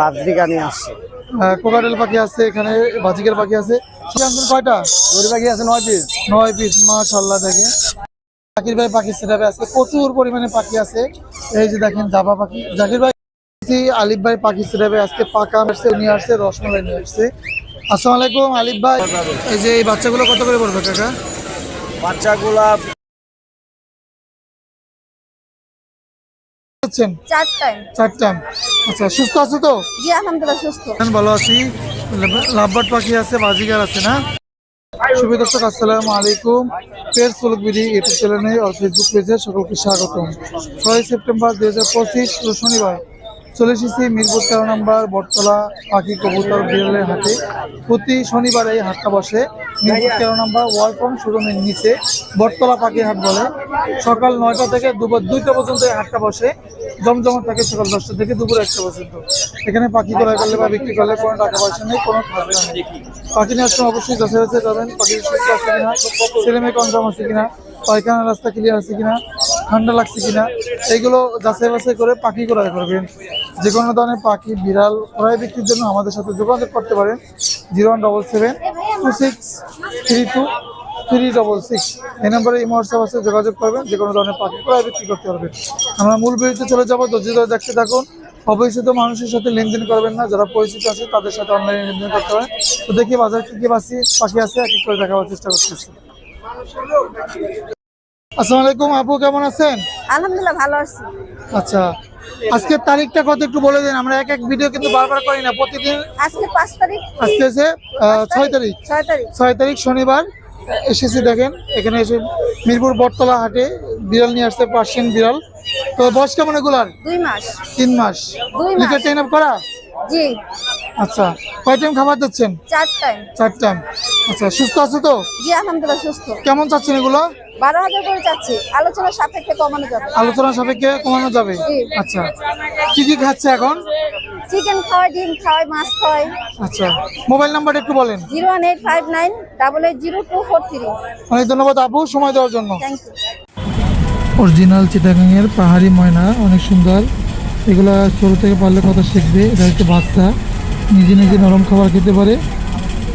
বাজরিকা নিয়ে আসছে কোকাটেল পাখি আছে এখানে বাজিকের পাখি আছে। কয়টা? গরু পাখি আছে নয় পিস। নয় পিস মাশাল্লাহ দেখে জাকির ভাই পাখি সেটাবে আছে প্রচুর পরিমাণে পাখি আছে। এই যে দেখেন জাবা পাখি। জাকির ভাই আলিফ ভাই পাখি সেটাবে আজকে পাকা আসছে নিয়ে আসছে রসমালাই নিয়ে আসছে। আসসালামু আলাইকুম আলিফ ভাই। এই যে এই বাচ্চাগুলো কত করে পড়বে কাকা? বাচ্চাগুলা আছেন? চার টাইম আচ্ছা সুস্থ আছে তো? জি আলহামদুলিল্লাহ সুস্থ। ভালো আছি। লাভবাট পাখি আছে বাজিগার আছে না? শুভ দর্শক আসসালামু আলাইকুম। পেজ ফলক বিধি ইউটিউব চ্যানেলে আর ফেসবুক পেজে সকলকে স্বাগতম। ছয় সেপ্টেম্বর দুই হাজার পঁচিশ শনিবার। চলে এসেছি মিরপুর তেরো নম্বর বটতলা পাখি কবুতর বিড়ালের হাটে। প্রতি শনিবার এই হাটটা বসে। মিরপুর তেরো নম্বর ওয়ালকম শোরুমের নিচে বটতলা পাখি হাট বলে। সকাল নয়টা থেকে দুপুর দুইটা পর্যন্ত এই হাটটা বসে। জমজমা থাকে সকাল দশটা থেকে দুপুর একটা পর্যন্ত। এখানে পাখি ক্রয় করলে বা বিক্রি করলে কোনো টাকা পয়সা নেই, কোনো খরচা নেই। পাখি নেওয়ার সময় অবশ্যই যাচাই বাছাই করবেন পাখির সুস্থ আছে কিনা, ছেলে মেয়ে কনফার্ম আছে কিনা পায়খানা রাস্তা ক্লিয়ার আছে কিনা, ঠান্ডা লাগছে কিনা, এইগুলো যাচাই বাছাই করে পাখি ক্রয় করবেন। যে কোনো ধরনের পাখি, বিড়াল, ক্রয় বিক্রির জন্য আমাদের সাথে যোগাযোগ করতে পারেন। Zero one double seven two six three two three double six. এই নম্বরে এই হোয়াটসঅ্যাপ আছে, যোগাযোগ করবেন। যে কোনো ধরনের পাখি ক্রয় বিক্রি করতে পারবেন। আমরা মূল ভিডিওতে চলে যাব। ধৈর্য ধরে দেখতে থাকুন। অপরিচিত মানুষের সাথে লেনদেন করবেন না। যারা পরিচিত আছে, তাদের সাথে অনলাইনে লেনদেন করতে পারেন। তো দেখি বাজার কি কি পাখি আছে এক এক করে দেখাবার চেষ্টা করতেছি। আসসালামু আলাইকুম আপু কেমন আছেন? আলহামদুলিল্লাহ ভালো আছি। আচ্ছা আজকের তারিখটা কত একটু বলে দিন? আমরা এক এক ভিডিও কিন্তু বারবার করি না প্রতিদিন আজকে পাঁচ তারিখ। আজকে আছে আহ, ছয় তারিখ। ছয় তারিখ। ছয় তারিখ শনিবার এসেছি দেখেন এখানে এসে মিরপুর বটতলা হাটে বিড়াল নিয়ে আসছে পার্সিয়ান বিড়াল। তো বয়স কেমন এগুলার? দুই মাস। তিন মাস। দুই মাস। লিটার ট্রেন আপ করা? জি। আচ্ছা কয় টাইম খাবার দিচ্ছেন? চারটায়। চার টাইম আচ্ছা সুস্থ আছে তো? জি আলহামদুলিল্লাহ সুস্থ। কেমন চাচ্ছেন এগুলো? বারো হাজার করে চাচ্ছি। আলোচনার সাপেক্ষে কমানো যাবে। আলোচনা সাপেক্ষে কমানো যাবে। আচ্ছা। কি কি খাচ্ছে এখন? চিকেন খাওয়াই ডিম খাওয়াই মাছ খাওয়াই আচ্ছা। মোবাইল নাম্বারটা একটু বলেন। Zero one eight five nine double eight zero two four three. অনেক ধন্যবাদ আপু সময় দেওয়ার জন্য। অরিজিনাল চিটাগাংয়ের পাহাড়ি ময়না অনেক সুন্দর। এগুলা ছোটো থেকে পারলে কথা শিখবে এটা হচ্ছে বাচ্চা। নিজে নিজে নরম খাবার খেতে পারে।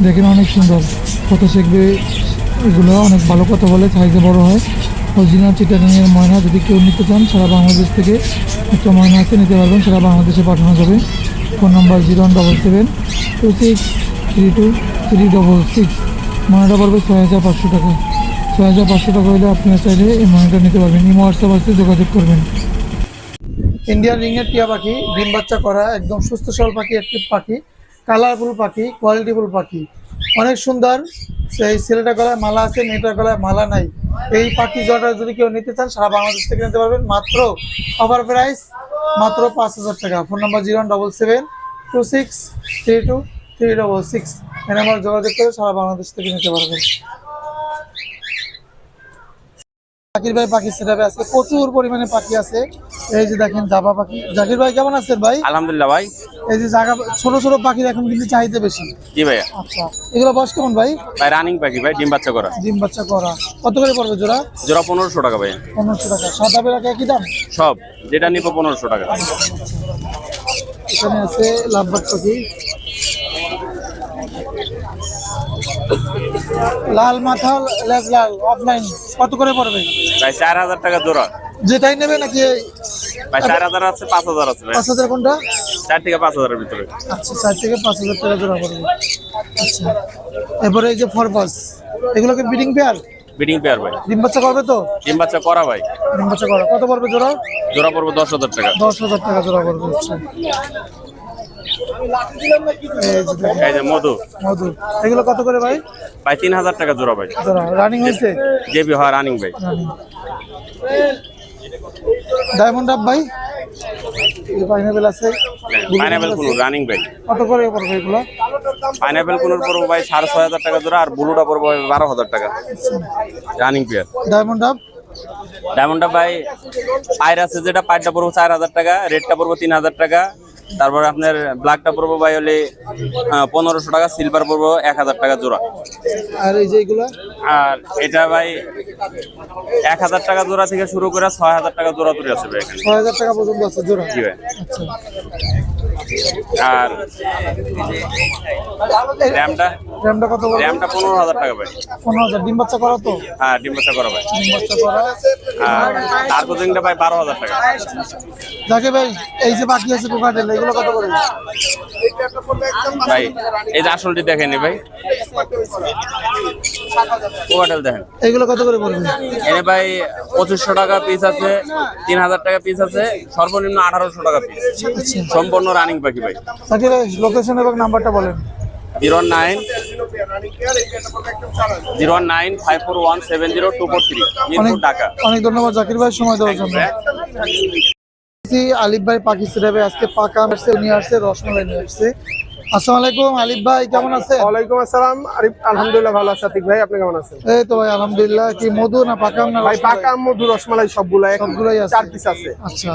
দেখেন অনেক সুন্দর। কথা শিখবে এগুলো অনেক ভালো কথা বলে, সাইজে বড় হয়। অরিজিনাল চিটাগাংয়ের ময়না, যদি কেউ নিতে চান, সারা বাংলাদেশ থেকে একটা ময়না আছে, নিতে পারবেন, সারা বাংলাদেশে পাঠানো যাবে। ফোন নম্বর zero one double seven two six three two three double six. ময়নাটা পড়বে ছয় হাজার পাঁচশো টাকা। ছয় হাজার পাঁচশো টাকা হলে আপনারা চাইলে এই ময়নাটা নিতে পারবেন। ইমো হোয়াটসঅ্যাপ আছে, যোগাযোগ করবেন। ইন্ডিয়ান রিংয়ের টিয়া পাখি, ডিম বাচ্চা করা, একদম সুস্থ সবল পাখি, একটি পাখি। কালারফুল পাখি কোয়ালিটিফুল পাখি। অনেক সুন্দর। সেই ছেলেটা গলায় মালা আছে, মেয়েটার গলায় মালা নাই। এই পাখি জলটা যদি কেউ নিতে চান, সারা বাংলাদেশ থেকে নিতে পারবেন। মাত্র অফার প্রাইস মাত্র পাঁচ হাজার টাকা। Phone number zero one double seven two six three two three double six. এ নাম্বার যোগাযোগ করে সারা বাংলাদেশ থেকে নিতে পারবেন। জাকির ভাই পাখি সেটাবে আছে। প্রচুর পরিমাণে পাখি আছে। এই যে দেখেন জাবা পাখি। জাকির ভাই কেমন আছেন ভাই? আলহামদুলিল্লাহ ভাই। এই যে জায়গা ছোট ছোট পাখির এখন কিন্তু চাহিদা বেশি। জি ভাইয়া। আচ্ছা এগুলো বয়স কেমন ভাই? ভাই রানিং পাখি ভাই ডিম বাচ্চা করা। ডিম বাচ্চা করা। কত করে পড়বে জোড়া? জোড়া পনেরোশো টাকা ভাই পনেরোশো টাকা। সাদা বেলাকে কি দাম? সব। যেটা নিবো পনেরোশো টাকা। এখানে আছে লাভবাদ পাখি। লাল মাথা লেজ লাল অফলাইন কত করে পড়বে? ভাই চার হাজার টাকা জোড়া। যেটাই নেবে নাকি এই ভাই চার হাজার আছে পাঁচ হাজার আছে পাঁচ হাজার কোনটা? চার থেকে পাঁচ হাজারের ভিতরে। আচ্ছা চার থেকে পাঁচ হাজার টাকা জোড়া পড়বে। আচ্ছা। এরপরে এই যে ফরবাস এগুলোকে বিডিং পেয়ার বিডিং পেয়ার ভাই। ডিম বাচ্চা করবে তো? ডিম বাচ্চা করা ভাই। ডিম বাচ্চা করা। কত পড়বে জোড়া? জোড়া পড়বে দশ হাজার টাকা। দশ হাজার টাকা জোড়া পড়বে হচ্ছে এই যে দেখেন, এই যে মধু। মধু। এগুলো কত করে ভাই? ভাই তিন হাজার টাকা জোড়া ভাই। জোড়া। রানিং হয়েছে? জেবি হয় রানিং ভাই। ডায়মন্ড আপ ভাই? পাইনাপেল আছে। পাইনাপেল রানিং ভাই। কত করে পড়বে এগুলো? পাইনাপেল কুনুর পড়ব ভাই সাড়ে ছয় হাজার টাকা জোড়া আর ব্লুটা পড়ব বারো হাজার টাকা। রানিং পেয়ার ডায়মন্ড আপ ডায়মন্ডটা ভাই পায়ের আছে যেটা পায়েরটা পড়ব চার হাজার টাকা রেটটা পড়ব তিন হাজার টাকা তারপর আপনার ব্ল্যাকটা পড়ব ভাই হলে পনেরোশো টাকা সিলভার পড়ব এক হাজার টাকা জোড়া। আর এই যে এগুলো? আর এটা ভাই এক হাজার টাকা জোড়া থেকে শুরু করে ছয় হাজার টাকা জোড়া তুলে আছে ভাই ছয় হাজার টাকা পর্যন্ত আছে জোড়া? জি ভাই। আচ্ছা। আর র্যামটা? র্যামটা কত র্যামটা পনেরো হাজার টাকা ভাই। পনেরো হাজার। ডিম বাচ্চা করা তো? হ্যাঁ ডিম বাচ্চা করা ভাই। ডিম বাচ্চা করা। আর তার কোচিংটা ভাই বারো হাজার টাকা। যাকে ভাই এই যে বাকি আছে কোকাটেল এগুলো কত করে? ভাই এই যে আসলটি দেখেনি ভাই। দেখেন। এগুলো কত করে পড়বে? এনে ভাই পঁচিশশো টাকা পিস আছে তিন হাজার টাকা পিস আছে সর্বনিম্ন আঠারোশো টাকা পিস সম্পূর্ণ রানিং পাখি ভাই। ভাই লোকেশন এবং নাম্বারটা বলেন। Zero nine zero nine five four one seven zero two four three. Dhaka. অনেক ধন্যবাদ জাকির ভাই সময় দেওয়ার জন্য। দেখছি আলিফ ভাই পাকিস্তানে আজকে পাকা আসছে নিয়ে আসছে রসমালাই নিয়ে আসছে। আসসালামু আলাইকুম আলিফ ভাই কেমন আছেন? ওয়ালাইকুম আসসালাম আরিফ আলহামদুলিল্লাহ ভালো আছি। আতিক ভাই আপনি কেমন আছেন? এই তো ভাই আলহামদুলিল্লাহ কি মধু না পাকা না ভাই পাকা মধু রসমালাই সবগুলো এক- সবগুলোই আছে। চার পিস আছে। আচ্ছা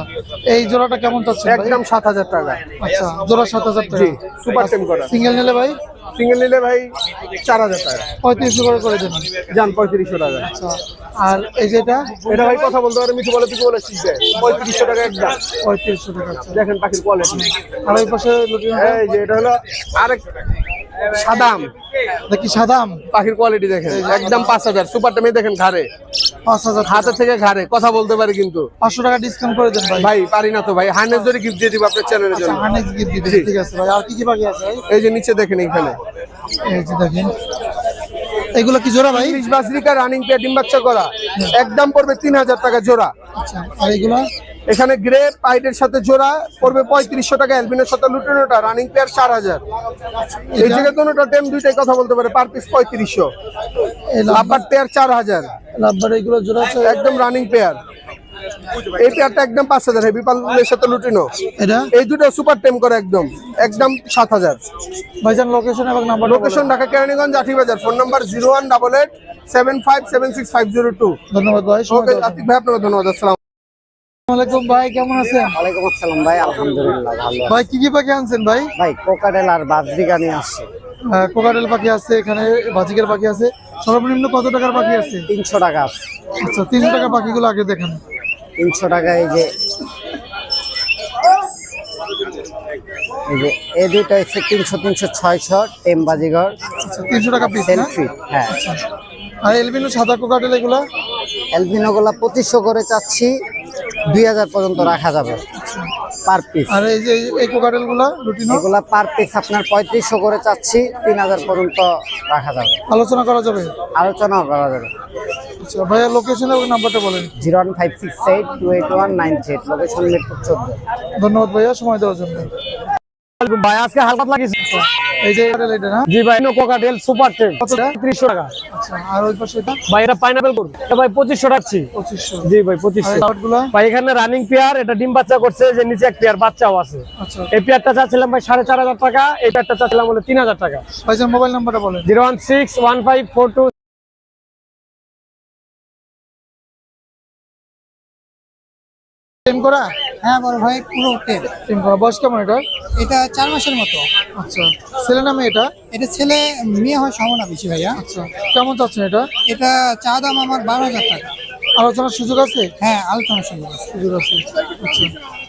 এই জোড়াটা কেমন চাচ্ছেন একদম সাত হাজার টাকা। আচ্ছা জোড়া সাত হাজার টাকা। সুপার টেম করা। সিঙ্গেল নিলে ভাই? সিঙ্গেল নিলে ভাই চার হাজার টাকা। পঁয়ত্রিশশো করে করে যান পঁয়ত্রিশশো টাকা। আর এই যেটা? এটা ভাই কথা বলতে পারে মিঠু বলে বলে পঁয়ত্রিশশো টাকা একদম পঁয়ত্রিশশো টাকা আচ্ছা। দেখেন পাখির কোয়ালিটি আর ওই পাশে লুটিনো এই যে এটা হলো আরেক সাদাম। দেখি সাদা আম পাখির কোয়ালিটি দেখেন একদম পাঁচ হাজার। সুপার টেমে দেখেন ঘাড়ে। পাঁচ হাজার টাকা। হাতে থেকে ঘাড়ে কথা বলতে পারে কিন্তু। পাঁচশো টাকা ডিসকাউন্ট করে দেন ভাই। ভাই পারি না তো ভাই। হান্ড্রেড যদি গিফট দিয়ে দিব আপনার চ্যানেলের জন্য। হানেক্স গিফট দিতে ঠিক আছে ভাই। আর কি কি বাকি আছে এই যে নিচে দেখেন এখানে এই যে দেখেন। এগুলো কি জোড়া ভাই? ইংলিশ বাসরিকা রানিং পেয়ে ডিম বাচ্চা করা। একদম পড়বে তিন হাজার টাকা জোড়া। আচ্ছা আর এগুলো? এখানে গ্রে পাইডের সাথে জোড়া পড়বে পঁয়ত্রিশশো টাকা অ্যালবিনের সাথে লুটেনোটা রানিং পেয়ার চার হাজার। এই? জায়গায় দুটোটা টেম দুইটাই কথা বলতে পারে পার পিস পঁয়ত্রিশশো। লাভবার পেয়ার চার হাজার। লাভবার এগুলো জোড়া একদম রানিং পেয়ার এই পেয়ারটা একদম পাঁচ হাজার হেভি পালের সাথে লুটিনো। এটা? এই দুটো সুপার টেম করে একদম একদম সাত হাজার। ভাইজান লোকেশন এবং number location Dhaka Keraniganj Aati Bazar phone number zero one double eight seven five seven six five zero two ধন্যবাদ ভাই ওকে আতিক ভাই আপনাকে ধন্যবাদ আসসালাম আলাইকুম। ভাই কেমন আছেন? ওয়ালাইকুম আসসালাম ভাই আলহামদুলিল্লাহ ভালো ভাই কি কি পাখি আনছেন ভাই? ভাই কোকাটেল আর বাজরিকা নিয়ে আসছে কোকাটেল পাখি আছে এখানে বাজিকের পাখি আছে। সর্বনিম্ন কত টাকার পাখি আছে? তিনশো টাকা আছে। আচ্ছা তিনশো টাকা পাখিগুলো আগে দেখেন। তিনশো টাকা এই যে এই যে এই দুইটা হচ্ছে তিনশো তিনশো ছয়শো টেম বাজিঘর আচ্ছা তিনশো টাকা পিস সেলফি হ্যাঁ। আর এলবিনো সাদা কোকাটেল এগুলো? অ্যালবিনোগুলা পঁচিশশো করে চাচ্ছি দুই হাজার পর্যন্ত রাখা যাবে। পার পিস আর এই যে এই কোকাটেলগুলা এগুলা পার পিস আপনার পঁয়ত্রিশশো করে চাচ্ছি তিন হাজার পর্যন্ত রাখা যাবে। আলোচনা করা যাবে? আলোচনাও করা যাবে। আচ্ছা ভাইয়া নাম্বারটা বলেন। Zero one five six eight two eight one nine eight location ধন্যবাদ ভাইয়া সময় দেওয়ার জন্য। ভাই আজকে হালকা এই যে এটা না হ্যাঁ? জি ভাই সুপার টেন টাকা? আচ্ছা আর ওই পাশে এটা? ভাই এটা পাইনাপল করব। এটা ভাই 2500 2500 জি ভাই 2500 ভাই এখানে রানিং পেয়ার এটা ডিম বাচ্চা করছে যে নিচে এক পেয়ার বাচ্চাও আছে। আচ্ছা। এই পেয়ারটা চাচ্ছিলাম ভাই 4500 টাকা এই পেয়ারটা চাচ্ছিলাম হলো 3000 টাকা। ভাই মোবাইল নাম্বারটা বলেন। 0161542 টেম করা? হ্যাঁ বড় ভাই পুরো টেপ টেম করা। বয়স কেমন এটা? এটা চার মাসের মতো। আচ্ছা। ছেলে নামে এটা? এটা ছেলে মেয়ে হয় সম্ভাবনা বেশি ভাইয়া। আচ্ছা। কেমন চাচ্ছেন এটা? এটা চা দাম আমার বারো হাজার টাকা। আলোচনার সুযোগ আছে? হ্যাঁ আলোচনা সুযোগ আছে। সুযোগ আছে। আচ্ছা।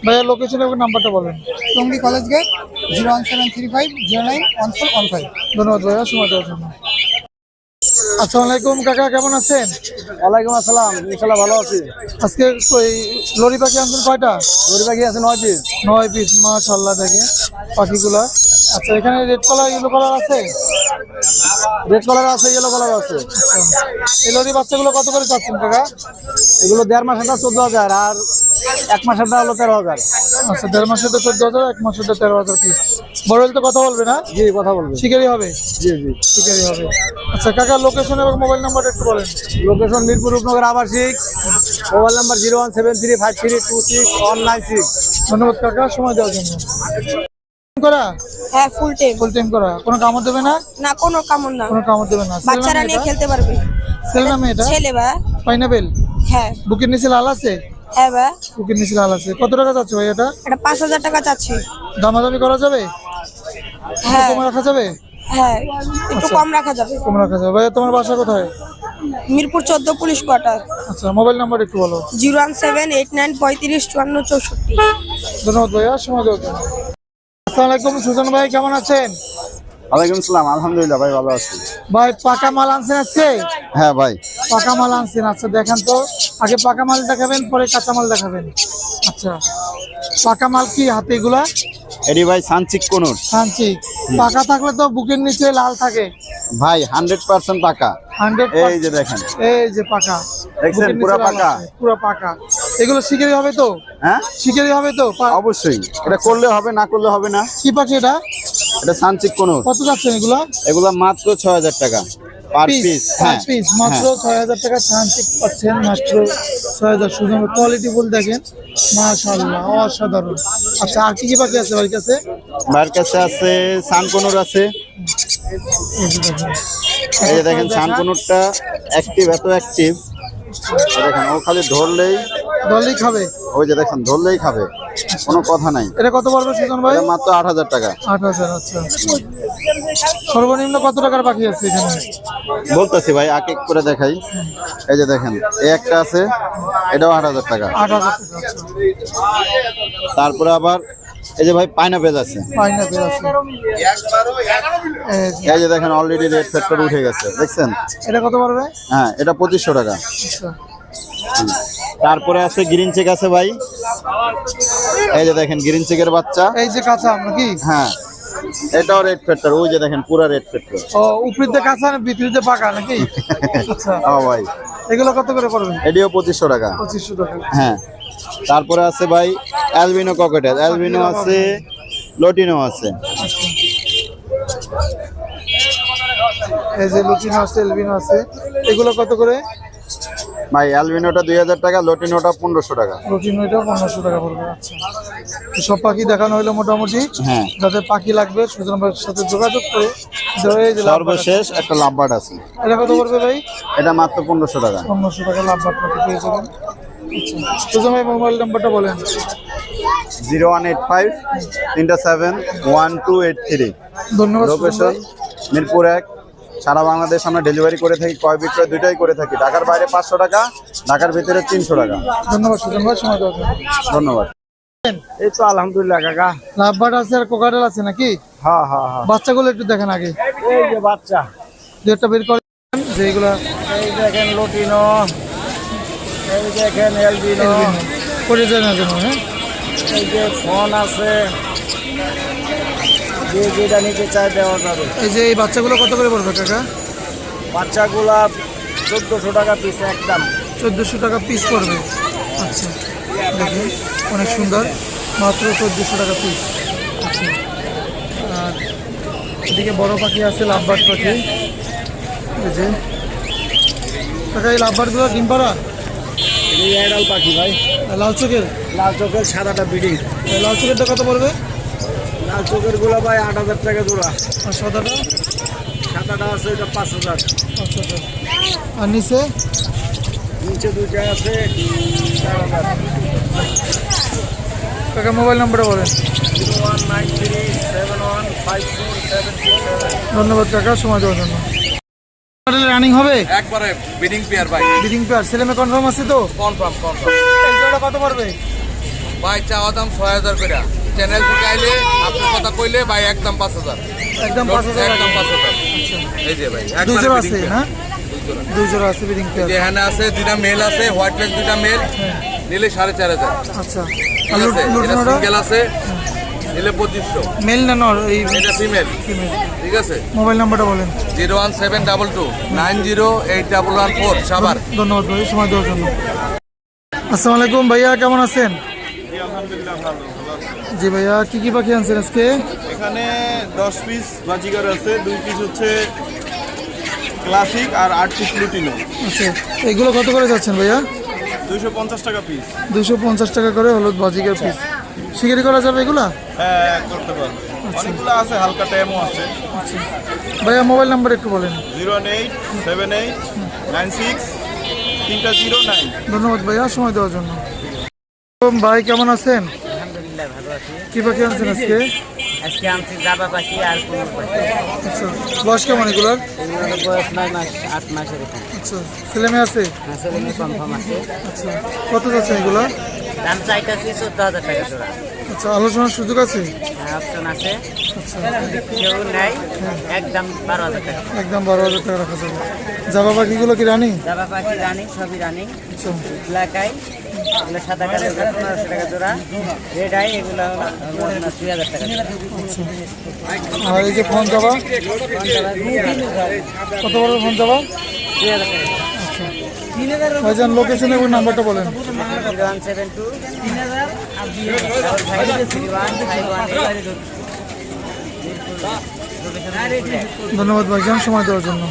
ভাইয়া লোকেশন এবং নাম্বারটা বলেন। Tongi college gate zero one seven three five zero nine one four one five ধন্যবাদ ভাইয়া সময় দেওয়ার জন্য। আসসালামু আলাইকুম কাকা কেমন আছেন? ওয়ালাইকুম আসসালাম ইনশাল্লাহ ভালো আছি। আজকে ওই লরি পাখি আনছেন কয়টা? গরিব পাখি আছে নয় পিস নয় পিস মাশাল্লাহ দেখে পাখিগুলা। আচ্ছা এখানে রেড কালার ইয়েলো কালার আছে? রেড কালার আছে ইয়েলো কালার আছে। আচ্ছা এই লরি বাচ্চাগুলো কত করে চাচ্ছেন কাকা? এগুলো দেড় মাসেরটা চোদ্দ হাজার আর এক মাসেরটা হলো তেরো হাজার। আচ্ছা দেড় মাসের তো চোদ্দ হাজার এক মাসের তো তেরো হাজার পিস বড় তো কথা বলবে না? জি কথা বলবেন শিকারি হবে? জি জি। শিকারি হবে। আচ্ছা কাকা লোকেশন এবং মোবাইল নাম্বারটা একটু বলেন। লোকেশন মিরপুর উপনগর আবাসিক। Mobile number zero one seven three five three two six one nine six ধন্যবাদ কাকা সময় দেওয়ার জন্য। করা? হ্যাঁ ফুল ফুল টাইম করা। কোনো কামড় দেবে না? না কোনো কামড় না। কোনো কামড় দেবে না। বাচ্চারা নিয়ে খেলতে পারবে। ছেলে নামে এটা? ছেলে বা। পাইনাপেল? হ্যাঁ। বুকের নিচে লাল আছে? হ্যাঁ বা। বুকের নিচে লাল আছে। কত টাকা যাচ্ছে ভাই এটা? এটা পাঁচ হাজার টাকা চাচ্ছি। দামাদামি করা যাবে? হ্যাঁ। কমে রাখা যাবে? হ্যাঁ একটু আচ্ছা। কম রাখা যাবে। কম রাখা যাবে। ভাই তোমার বাসা কোথায়? মিরপুর চোদ্দ পুলিশ কোয়ার্টার। আচ্ছা মোবাইল নাম্বার একটু বলো। Zero one seven eight nine পঁয়ত্রিশ চুয়ান্ন চৌষট্টি। ধন্যবাদ ভাইয়া সময় দেওয়ার জন্য। আসসালামু সুজন ভাই কেমন আছেন? ওয়ালাইকুম আলহামদুলিল্লাহ ভাই ভালো আছি। ভাই পাকা মাল আনছেন আজকে? হ্যাঁ ভাই। পাকা মাল আনছেন আচ্ছা দেখেন তো। আগে পাকা মাল দেখাবেন পরে কাঁচা মাল দেখাবেন। আচ্ছা পাকা মাল কি হাতে এগুলা? এডি ভাই সানচিক কোনুর? আনছি পাকা থাকলে তো বুকের নিচে লাল থাকে। ভাই হান্ড্রেড পার্সেন্ট পাকা। এই যে দেখেন। এই যে পাকা। দেখছেন, পুরা পাকা? পুরা পাকা। এগুলো শিকারি হবে তো? হ্যাঁ? শিকারি হবে তো? অবশ্যই। এটা করলে হবে না করলে হবে না? কি পাখি এটা? এটা সানচিক কোনুর। কত যাচ্ছেন এগুলা? এগুলা মাত্র ছয় হাজার টাকা। পার পিস হ্যাঁ পিস মাত্র ছয় হাজার টাকা পাচ্ছেন মাত্র সুন্দর কোয়ালিটি দেখেন। অসাধারণ। আচ্ছা আর কি কি আছে কাছে? ভাইয়ের কাছে আছে আছে। এই যে দেখেন। অ্যাক্টিভ এত অ্যাক্টিভ দেখেন ও খালি ধরলেই দলই খাবে। ওই যে দেখেন ধরলেই খাবে। কোনো কথা নাই। এটা কত পড়বে সুজন ভাই? মাত্র আট হাজার টাকা। আট হাজার আচ্ছা। সর্বনিম্ন কত টাকার বাকি আছে এখানে? বলতেছি ভাই এক এক করে দেখাই। এই যে দেখেন এই একটা আছে এটাও আট হাজার টাকা। আট হাজার আচ্ছা। তারপরে আবার এই যে ভাই পাইনাপেল আছে। যে, এই যে দেখেন অলরেডি রেড ফ্যাক্টর উঠে গেছে দেখছেন? এটা কত পড়বে? হ্যাঁ এটা পঁচিশশো টাকা। আচ্ছা। তারপরে আছে গ্রিন চেক আছে ভাই। এই যে দেখেন গ্রিন চেকের বাচ্চা। এই যে কাঁচা নাকি? হ্যাঁ। এটাও রেড ফ্যাক্টর ওই যে দেখেন পুরা রেড ফ্যাক্টর ও উপরিতে কাঁচা না ভিতরিতে পাকা নাকি? আচ্ছা। ও ভাই। এগুলো কত করে পড়বে? এডিও পঁচিশশো টাকা। পঁচিশশো টাকা। হ্যাঁ। তারপরে আছে ভাই অ্যালবিনো ককেটেল অ্যালবিনো আছে লটিনো আছে। এই যে লুচিনো আছে এলবিনো আছে। এগুলো কত করে? ভাই অ্যালবিনোটা দুই হাজার টাকা লটিনোটা পনেরোশো টাকা। লুচিনো এটা পনেরোশো টাকা পড়বে আচ্ছা। তো সব পাখি দেখানো হলো মোটামুটি। হ্যাঁ। যাতে পাখি লাগবে সুজন ভাইয়ের সাথে যোগাযোগ করে। সর্বশেষ একটা লাভবার্ড আছে। এটা কত পড়বে ভাই? এটা মাত্র পনেরোশো টাকা। পনেরোশো টাকা লাভবার্ড পাখি পেয়ে যাবেন। আচ্ছা। সুজন ভাই মোবাইল নাম্বারটা বলেন। জিরো ওয়ান এইট ফাইভ তিনটা seven one two eight three. ধন্যবাদ সুজন লোকেশন। মিরপুর এক সারা বাংলাদেশ আমরা ডেলিভারি করে থাকি ক্রয় বিক্রয় দুইটাই করে থাকি। ঢাকার বাইরে পাঁচশো টাকা ঢাকার ভিতরে তিনশো টাকা। ধন্যবাদ সুজন ভাই সময় দেওয়ার জন্য। ধন্যবাদ। এই তো আলহামদুলিল্লাহ কাকা। আছে আর কোকারেল আছে নাকি? হ্যাঁ হ্যাঁ হ্যাঁ। বাচ্চাগুলো একটু দেখেন আগে। এই যে বাচ্চা। দু একটা বের করেন যে এগুলা এই দেখেন লটিনো। এই দেখেন এলবিনো। করে হ্যাঁ? এই যে ফোন আছে। যে যেটা নিতে চাই দেওয়া যাবে। এই যে এই বাচ্চাগুলো কত করে পড়বে কাকা? বাচ্চাগুলা চোদ্দোশো টাকা পিস একদম। চোদ্দোশো টাকা পিস পড়বে। আচ্ছা দেখুন অনেক সুন্দর। মাত্র চোদ্দোশো টাকা পিস আচ্ছা। আর এদিকে বড় পাখি আছে লাভবার্ড পাখি। এই যে। কাকা এই লাভবার্ডগুলো ডিম পাড়া? এই অ্যাডাল পাখি ভাই। লাল চোখের? লাল চোখের সাদাটা বিডিং লাল চোখেরটা কত পড়বে? লাল চোখেরগুলো ভাই আট হাজার টাকা জোড়া। আর সাদাটা? সাদাটা আছে এটা পাঁচ হাজার। আর নিচে? নিচে দুইটা আছে চার হাজার। কাকা মোবাইল নাম্বারটা বলেন। Zero one nine three seven one five two seven ধন্যবাদ কাকা সময় দেওয়ার জন্য। রানিং হবে? একবারে বিডিং পেয়ার ভাই। বিডিং পেয়ার ছেলে মেয়ে কনফার্ম আছে তো? কনফার্ম কনফার্ম কত পড়বে? ভাই চাওয়া দাম ছয় হাজার করে চ্যানেল থেকে আইলে আপনার কথা কইলে ভাই একদম পাঁচ হাজার। একদম পাঁচ হাজার একদম পাঁচ হাজার। আচ্ছা। এই যে ভাই দুই জোড়া আছে। হ্যাঁ দুই জোড়া আছে বিডিং পেয়ার এখানে আছে দুইটা মেল আছে হোয়াইট ফেস দুইটা মেল নিলে সাড়ে চার হাজার। আচ্ছা। সিঙ্গেল আছে? নিলে পঁচিশশো। মেল না নর এই এটা ফিমেল female। ঠিক আছে? মোবাইল নাম্বারটা বলেন। Zero one seven double two nine zero eight double one four Saber ধন্যবাদ ভাই সময় দেওয়ার জন্য। আসসালামু আলাইকুম ভাইয়া কেমন আছেন? জি ভাইয়া কি কি পাখি আনছেন আজকে? এখানে দশ পিস বাজিগার আছে দুই পিস হচ্ছে ক্লাসিক আর আট পিস লুটিনো। আচ্ছা এগুলো কত করে যাচ্ছেন ভাইয়া? দুইশো পঞ্চাশ টাকা পিস দুশো পঞ্চাশ টাকা করে হলুদ বাজিকের পিস শিকারি করা যাবে এগুলা? হ্যাঁ করতে পারবে। অনেকগুলো আছে হালকা ট্যামও আছে। আচ্ছা। ভাইয়া মোবাইল নাম্বার একটু বলেন। Zero eight seven eight nine six তিনটা জিরো নাইন। ধন্যবাদ ভাইয়া সময় দেওয়ার জন্য। ভাই কেমন আছেন? আলহামদুলিল্লাহ ভালো আছি। কি পাখি আনছেন আজকে? আজকে আনছি জাবা পাখি আর কোনো পাখি। আচ্ছা বয়স কেমন এগুলোর? এগুলোর বয়স নয় মাস আট মাস এরকম। আচ্ছা ছেলে মেয়ে আছে? মেয়ে কনফার্ম আছে। আচ্ছা কত যাচ্ছে এগুলো? দাম চাইতেছি চোদ্দ হাজার টাকা জোড়া। আচ্ছা আলোচনার সুযোগ আছে? অপশন আছে। আচ্ছা কেউ নেয় একদম বারো হাজার টাকা। একদম বারো হাজার টাকা রাখা যাবে। জাবা পাখিগুলো কি রানি? জাবা পাখি রানিং সবই রানিং। আচ্ছা। এগুলো সাদা কালো পনেরোশো টাকা জোড়া। রেড আই এগুলো দুই হাজার টাকা। আর এই যে ফোন যাবা কত বড় ফোন যাবা দুই হাজার টাকা। ভাইজান লোকেশন এবং নাম্বারটা বলেন জিরো ওয়ান সেভেন টু ধন্যবাদ ভাইজান সময় দেওয়ার জন্য।